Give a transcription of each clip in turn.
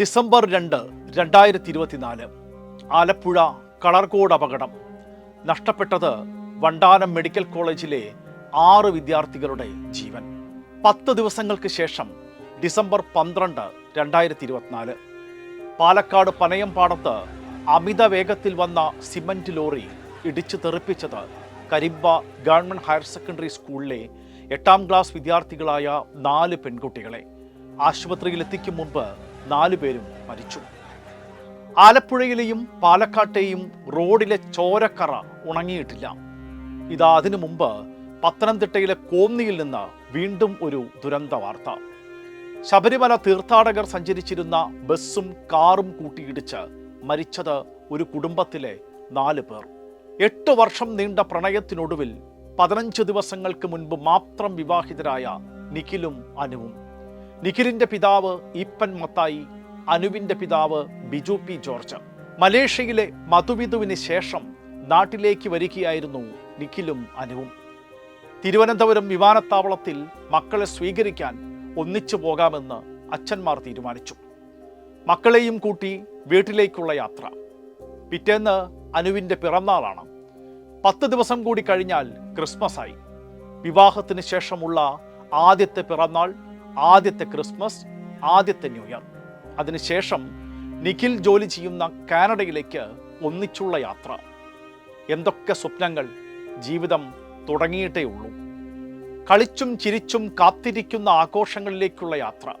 December രണ്ട് രണ്ടായിരത്തി ഇരുപത്തിനാല് ആലപ്പുഴ കളർകോട് അപകടം. നഷ്ടപ്പെട്ടത് വണ്ടാനം മെഡിക്കൽ കോളേജിലെ ആറ് വിദ്യാർത്ഥികളുടെ ജീവൻ. പത്ത് ദിവസങ്ങൾക്ക് ശേഷം ഡിസംബർ പന്ത്രണ്ട് രണ്ടായിരത്തി ഇരുപത്തിനാല് പാലക്കാട് പനയംപാടത്ത് അമിത വേഗത്തിൽ വന്ന സിമന്റ് ലോറി ഇടിച്ചു തെറിപ്പിച്ചത് കരിമ്പ ഗവൺമെന്റ് ഹയർ സെക്കൻഡറി സ്കൂളിലെ എട്ടാം ക്ലാസ് വിദ്യാർത്ഥികളായ നാല് പെൺകുട്ടികളെ. ആശുപത്രിയിൽ എത്തിക്കും മുമ്പ് നാലു പേരും മരിച്ചു. ആലപ്പുഴയിലെയും പാലക്കാട്ടെയും റോഡിലെ ചോരക്കറ ഉണങ്ങിയിട്ടില്ല. ഇതാ അതിനു മുമ്പ് പത്തനംതിട്ടയിലെ കോന്നിയിൽ നിന്ന് വീണ്ടും ഒരു ദുരന്ത വാർത്ത. ശബരിമല തീർത്ഥാടകർ സഞ്ചരിച്ചിരുന്ന ബസ്സും കാറും കൂട്ടിയിടിച്ച് മരിച്ചത് ഒരു കുടുംബത്തിലെ നാല് പേർ. എട്ട് വർഷം നീണ്ട പ്രണയത്തിനൊടുവിൽ പതിനഞ്ച് ദിവസങ്ങൾക്ക് മുൻപ് മാത്രം വിവാഹിതരായ നിഖിലും അനുവും. നിഖിലിന്റെ പിതാവ് ഇപ്പൻ മത്തായി അനുവിന്റെ പിതാവ് ബിജു പി ജോർജ്. മലേഷ്യയിലെ മധുവിധുവിന് ശേഷം നാട്ടിലേക്ക് വരികയായിരുന്നു നിഖിലും അനുവും. തിരുവനന്തപുരം വിമാനത്താവളത്തിൽ മക്കളെ സ്വീകരിക്കാൻ ഒന്നിച്ചു പോകാമെന്ന് അച്ഛന്മാർ തീരുമാനിച്ചു. മക്കളെയും കൂട്ടി വീട്ടിലേക്കുള്ള യാത്ര. പിറ്റേന്ന് അനുവിന്റെ പിറന്നാളാണ്. പത്ത് ദിവസം കൂടി കഴിഞ്ഞാൽ ക്രിസ്മസ് ആയി വിവാഹത്തിന് ശേഷമുള്ള ആദ്യത്തെ പിറന്നാൾ ആദ്യത്തെ ക്രിസ്മസ് ആദ്യത്തെ ന്യൂ ഇയർ. അതിനുശേഷം നിഖിൽ ജോലി ചെയ്യുന്ന കാനഡയിലേക്ക് ഒന്നിച്ചുള്ള യാത്ര. എന്തൊക്കെ സ്വപ്നങ്ങൾ ജീവിതം തുടങ്ങിയിട്ടേ ഉള്ളൂ. കളിച്ചും ചിരിച്ചും കാത്തിരിക്കുന്ന ആഘോഷങ്ങളിലേക്കുള്ള യാത്ര.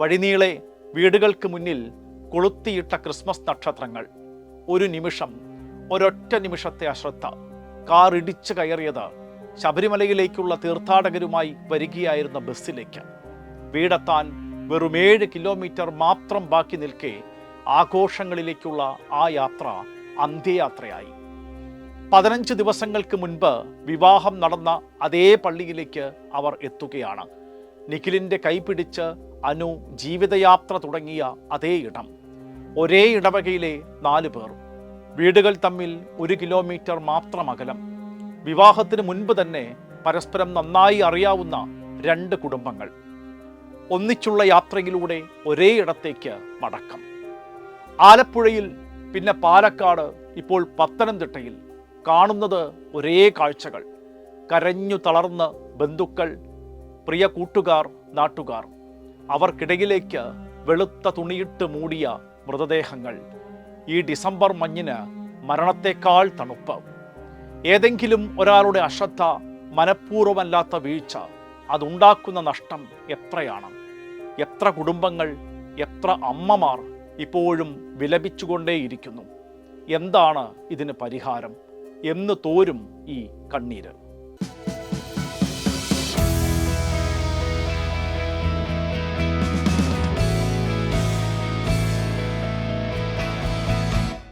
വഴിനീളെ വീടുകൾക്ക് മുന്നിൽ കൊളുത്തിയിട്ട ക്രിസ്മസ് നക്ഷത്രങ്ങൾ. ഒരു നിമിഷം ഒരൊറ്റ നിമിഷത്തെ അശ്രദ്ധ. കാർ ഇടിച്ചു കയറിയത് ശബരിമലയിലേക്കുള്ള തീർത്ഥാടകരുമായി വരികയായിരുന്ന ബസ്സിലേക്ക്. വീടെത്താൻ വെറും ഏഴ് കിലോമീറ്റർ മാത്രം ബാക്കി നിൽക്കെ ആഘോഷങ്ങളിലേക്കുള്ള ആ യാത്ര അന്ത്യയാത്രയായി. പതിനഞ്ച് ദിവസങ്ങൾക്ക് മുൻപ് വിവാഹം നടന്ന അതേ പള്ളിയിലേക്ക് അവർ എത്തുകയാണ്. നിഖിലിന്റെ കൈപിടിച്ച് അനു ജീവിതയാത്ര തുടങ്ങിയ അതേ ഇടം. ഒരേ ഇടവകയിലെ നാല് പേർ. വീടുകൾ തമ്മിൽ ഒരു കിലോമീറ്റർ മാത്രം അകലം. വിവാഹത്തിന് മുൻപ് തന്നെ പരസ്പരം നന്നായി അറിയാവുന്ന രണ്ട് കുടുംബങ്ങൾ. ഒന്നിച്ചുള്ള യാത്രയിലൂടെ ഒരേ ഇടത്തേക്ക് മടക്കം. ആലപ്പുഴയിൽ പിന്നെ പാലക്കാട് ഇപ്പോൾ പത്തനംതിട്ടയിൽ കാണുന്നത് ഒരേ കാഴ്ചകൾ. കരഞ്ഞു തളർന്ന് ബന്ധുക്കൾ പ്രിയ കൂട്ടുകാർ നാട്ടുകാർ. അവർക്കിടയിലേക്ക് വെളുത്ത തുണിയിട്ട് മൂടിയ മൃതദേഹങ്ങൾ. ഈ ഡിസംബർ മഞ്ഞിന് മരണത്തെക്കാൾ തണുപ്പ്. ഏതെങ്കിലും ഒരാളുടെ അശ്രദ്ധ മനഃപൂർവമല്ലാത്ത വീഴ്ച അതുണ്ടാക്കുന്ന നഷ്ടം എത്രയാണ്? എത്ര കുടുംബങ്ങൾ എത്ര അമ്മമാർ ഇപ്പോഴും വിലപിച്ചുകൊണ്ടേയിരിക്കുന്നു? എന്താണ് ഇതിന് പരിഹാരം? എന്ന് തോരും ഈ കണ്ണീര്.